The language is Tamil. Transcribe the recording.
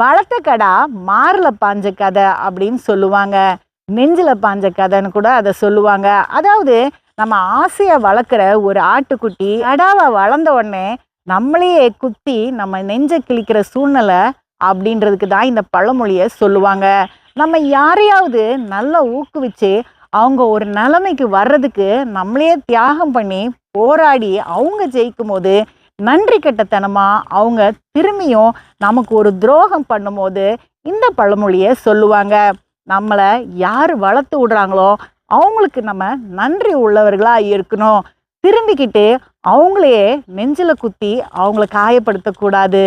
வளர்த்த கடா மாரில் பாஞ்ச கதை அப்படின்னு சொல்லுவாங்க. நெஞ்சில் பாஞ்ச கதைன்னு கூட அதை சொல்லுவாங்க. அதாவது நம்ம ஆசையை வளர்க்குற ஒரு ஆட்டுக்குட்டி கடாவை வளர்ந்த உடனே நம்மளையே குத்தி நம்ம நெஞ்சை கிழிக்கிற சூழ்நிலை அப்படின்றதுக்கு தான் இந்த பழமொழியை சொல்லுவாங்க. நம்ம யாரையாவது நல்லா ஊக்குவிச்சு அவங்க ஒரு நிலைமைக்கு வர்றதுக்கு நம்மளையே தியாகம் பண்ணி போராடி அவங்க ஜெயிக்கும் போது நன்றி கெட்டத்தனமாக அவங்க திரும்பியும் நமக்கு ஒரு துரோகம் பண்ணும்போது இந்த பழமொழியை சொல்லுவாங்க. நம்மளை யார் வளர்த்து விடுறாங்களோ அவங்களுக்கு நம்ம நன்றி உள்ளவர்களாக இருக்கணும். திரும்பிக்கிட்டு அவங்களையே நெஞ்சில குத்தி அவங்கள காயப்படுத்தக்கூடாது.